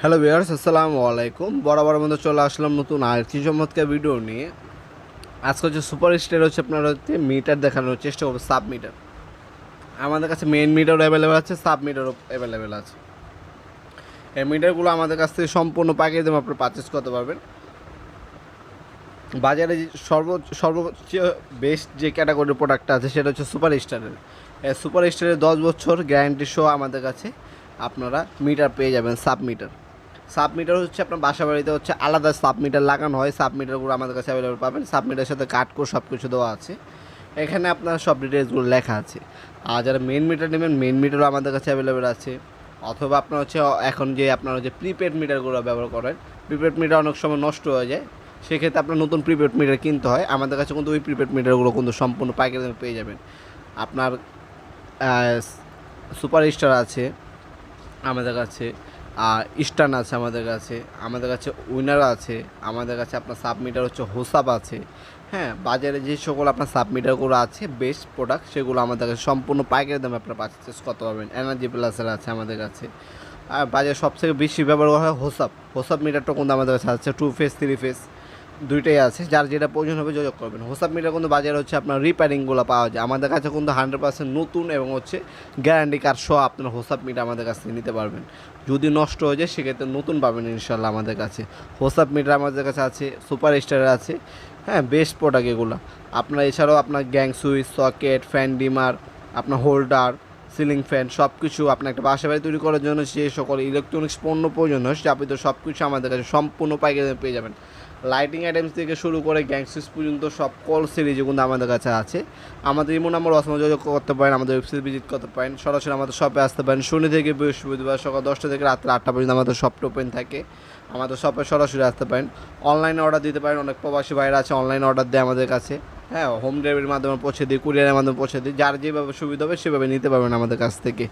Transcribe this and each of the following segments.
Hello viewers আসসালামু আলাইকুম। বরাবর মধ্যে চলে আসলাম নতুন আরেকটি চমৎকার ভিডিও নিয়ে। আজকে হচ্ছে সুপার স্টার হচ্ছে আপনার হচ্ছে মিটার দেখানোর চেষ্টা করব সাব মিটার আমাদের কাছে মেন মিটার অ্যাভেলেবেল আছে সাব মিটারও অ্যাভেলেবেল আছে। এই মিটারগুলো আমাদের কাছ থেকে সম্পূর্ণ পাকিয়ে দেবো আপনি পারচেস করতে পারবেন। বাজারে যে সর্ব সর্বোচ্চ বেস্ট যে ক্যাটাগরির প্রোডাক্টটা আছে, সেটা হচ্ছে সুপার স্টারের সুপার স্টারের দশ বছর গ্যারান্টি সহ আমাদের কাছে আপনারা মিটার পেয়ে যাবেন সাব মিটার সাব মিটার হচ্ছে আপনার বাসা বাড়িতে হচ্ছে আলাদা সাব মিটার লাগানো হয়। সাব মিটারগুলো আমাদের কাছে অ্যাভেলেবল পাবেন। সাব মিটারের সাথে কাট করে সব কিছু দেওয়া আছে। এখানে আপনার সব ডিটেলসগুলো লেখা আছে। আর যারা মেন মিটার নেবেন মেন মিটারও আমাদের কাছে অ্যাভেলেবেল আছে। অথবা আপনার হচ্ছে এখন যে আপনার হচ্ছে প্রিপেড মিটারগুলো ব্যবহার করেন প্রিপেড মিটার অনেক সময় নষ্ট হয়ে যায়। সেক্ষেত্রে আপনার নতুন প্রিপেড মিটার কিনতে হয়। আমাদের কাছে কিন্তু ওই প্রিপেড মিটারগুলো কিন্তু সম্পূর্ণ পাইকারি দামে পেয়ে যাবেন। আপনার সুপার স্টার আছে আমাদের কাছে। আর ইস্টার্ন আছে আমাদের কাছে আমাদের কাছে উইনার আছে, আমাদের কাছে আপনার সাবমিটার হচ্ছে হোসাপ আছে। হ্যাঁ বাজারে যে সকল আপনার সাবমিটারগুলো আছে বেস্ট প্রোডাক্ট সেগুলো আমাদের কাছে সম্পূর্ণ পাইকারি দামে আপনারা পারচেস কত পাবেন এনার্জি প্লাসের আছে আমাদের কাছে। আর বাজারে সবথেকে বেশি ব্যবহার করা হয় হোসাপ হোসাপ মিটারটা কিন্তু আমাদের কাছে আছে টু ফেস থ্রি ফেস দুইটাই আছে, যার যেটা প্রয়োজন হবে যোগাযোগ করবেন। হোসাপ মিটার কিন্তু বাজারে হচ্ছে আপনার রিপেয়ারিংগুলো পাওয়া যায়। আমাদের কাছে কিন্তু হান্ড্রেড পার্সেন্ট নতুন এবং হচ্ছে গ্যারান্টি কার্ড সহ আপনার হোসাপ মিটার আমাদের কাছ থেকে নিতে পারবেন। যদি নষ্ট হয়ে যায়, সেক্ষেত্রে নতুন পাবেন ইনশাল্লাহ আমাদের কাছে। হোসাপ মিটার আমাদের কাছে আছে সুপার স্টারের আছে হ্যাঁ বেস্ট প্রোডাক্ট এগুলো। আপনার এছাড়াও আপনার gang switch socket fan dimmer আপনার হোল্ডার সিলিং ফ্যান সব কিছু আপনার একটা বাসা বাড়ি তৈরি করার জন্য যে সকল ইলেকট্রনিক্স পণ্য প্রয়োজন হয়, যাপিত সব কিছু আমাদের কাছে সম্পূর্ণ পাইকারি পেয়ে যাবেন। লাইটিং আইটেমস থেকে শুরু করে গ্যাংসিস পর্যন্ত সব কল সিরিজ কিন্তু আমাদের কাছে আছে। আমাদের ইমো নাম্বার অসময় যোগাযোগ করতে পারেন, আমাদের ওয়েবসাইট ভিজিট করতে পারেন। সরাসরি আমাদের শপে আসতে পারেন। শনি থেকে বৃহস্পতিবার সকাল দশটা থেকে রাত্রে আটটা পর্যন্ত আমাদের শপটা ওপেন থাকে। আমাদের শপে সরাসরি আসতে পারেন। অনলাইনে অর্ডার দিতে পারেন। অনেক প্রবাসী ভাইরা আছে অনলাইনে অর্ডার দেয় আমাদের কাছে। হ্যাঁ হোম ডেলিভারির মাধ্যমে পৌঁছে দিই কুরিয়ারের মাধ্যমে পৌঁছে দিই, যার যেভাবে সুবিধা হবে সেভাবে নিতে পারবেন আমাদের কাছ থেকে।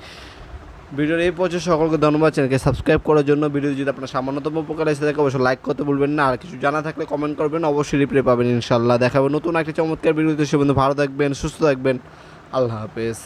ভিডিওর এই পর্যন্ত সকলকে ধন্যবাদ চ্যানেলকে সাবস্ক্রাইব করার জন্য। ভিডিও যদি আপনার সামান্যতম উপকার এসে থাকে, অবশ্যই লাইক করতে ভুলবেন না। আর কিছু জানা থাকলে কমেন্ট করবেন, অবশ্যই রিপ্লাই পাবেন ইনশাল্লাহ দেখাবো নতুন একটি চমৎকার ভিডিওতে সে বন্ধু ভালো থাকবেন, সুস্থ থাকবেন। আল্লাহ হাফেজ।